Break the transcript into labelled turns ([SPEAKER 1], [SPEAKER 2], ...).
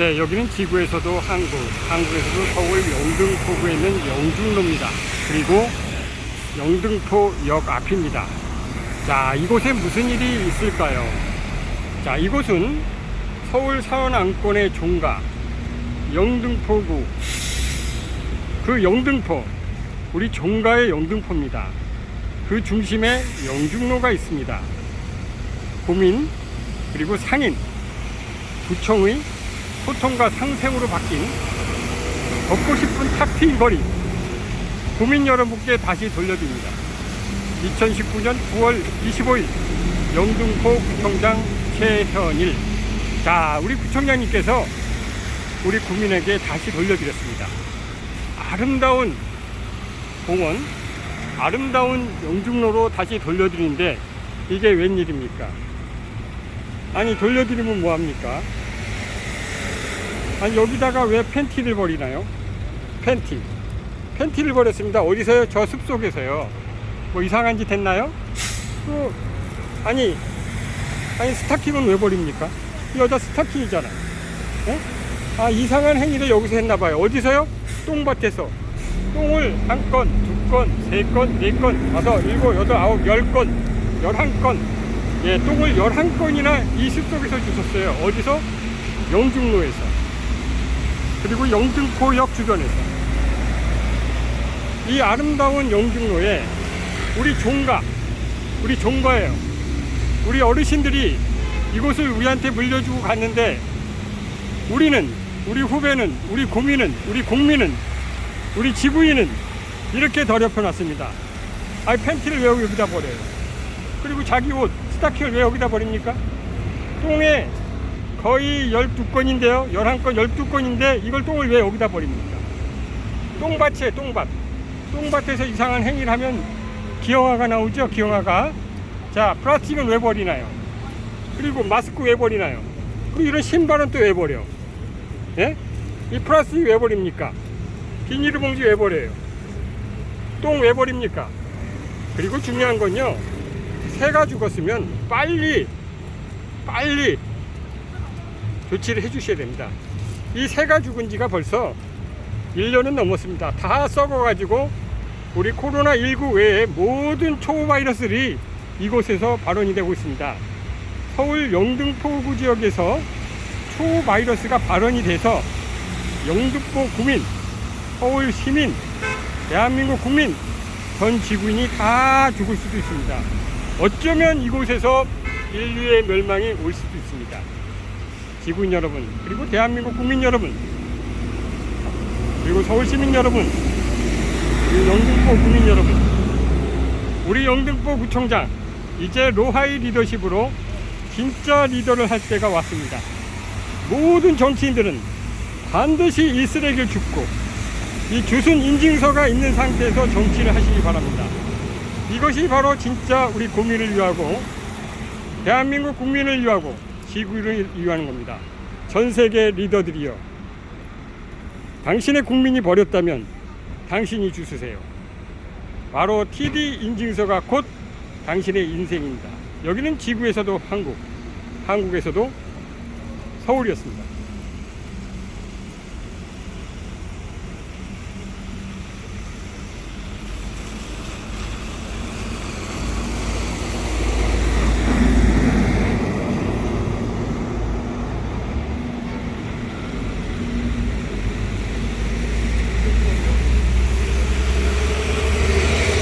[SPEAKER 1] 네, 여기는 지구에서도 한국, 한국에서도 서울 영등포구에 있는 영중로입니다. 그리고 영등포역 앞입니다. 자, 이곳에 무슨 일이 있을까요? 자, 이곳은 서울 사원안권의 종가, 영등포구, 그 영등포, 우리 종가의 영등포입니다. 그 중심에 영중로가 있습니다. 고민, 그리고 상인, 구청의 소통과 상생으로 바뀐 걷고 싶은 탁트인 거리 국민 여러분께 다시 돌려드립니다. 2019년 9월 25일 영등포 구청장 최현일 자 우리 구청장님께서 우리 국민에게 다시 돌려드렸습니다. 아름다운 공원 아름다운 영중로로 다시 돌려드리는데 이게 웬일입니까? 아니 돌려드리면 뭐합니까? 아니 여기다가 왜 팬티를 버리나요? 팬티 팬티를 버렸습니다 어디서요? 저 숲속에서요 뭐 이상한 짓 했나요? 또 아니 아니 스타킹은 왜 버립니까? 이 여자 스타킹이잖아요 예? 아 이상한 행위를 여기서 했나봐요 어디서요? 똥밭에서 똥을 한 건, 두 건, 세 건, 네 건, 다섯, 일곱, 여덟, 아홉, 열 건, 열한 건 예, 똥을 열한 건이나 이 숲속에서 주셨어요 어디서? 영중로에서 그리고 영등포역 주변에서. 이 아름다운 영등로에 우리 종가 우리 종가예요. 우리 어르신들이 이곳을 우리한테 물려주고 갔는데 우리는 우리 후배는 우리 고민은 우리 국민은 우리 지구인은 이렇게 더럽혀 놨습니다. 아이 팬티를 왜 여기다 버려요? 그리고 자기 옷 스타킹을 왜 여기다 버립니까? 똥에 거의 12건인데요. 11건, 12건인데 이걸 똥을 왜 여기다 버립니까? 똥밭이에요, 똥밭. 똥밭에서 이상한 행위를 하면 기형아가 나오죠, 기형아가. 자, 플라스틱은 왜 버리나요? 그리고 마스크 왜 버리나요? 그리고 이런 신발은 또 왜 버려? 예? 이 플라스틱 왜 버립니까? 비닐봉지 왜 버려요? 똥 왜 버립니까? 그리고 중요한 건요, 새가 죽었으면 빨리, 빨리 조치를 해주셔야 됩니다. 이 새가 죽은 지가 벌써 1년은 넘었습니다. 다 썩어가지고 우리 코로나19 외에 모든 초바이러스들이 이곳에서 발원이 되고 있습니다. 서울 영등포구 지역에서 초바이러스가 발원이 돼서 영등포 구민, 서울 시민, 대한민국 국민, 전 지구인이 다 죽을 수도 있습니다. 어쩌면 이곳에서 인류의 멸망이 올 수도 있습니다. 지구인 여러분, 그리고 대한민국 국민 여러분, 그리고 서울 시민 여러분, 그리고 영등포 국민 여러분, 우리 영등포 구청장, 이제 로하이 리더십으로 진짜 리더를 할 때가 왔습니다. 모든 정치인들은 반드시 이 쓰레기를 줍고 이 주순 인증서가 있는 상태에서 정치를 하시기 바랍니다. 이것이 바로 진짜 우리 국민을 위하고 대한민국 국민을 위하고 지구를 위하는 겁니다. 전 세계 리더들이요. 당신의 국민이 버렸다면 당신이 주스세요. 바로 TD 인증서가 곧 당신의 인생입니다. 여기는 지구에서도 한국, 한국에서도 서울이었습니다.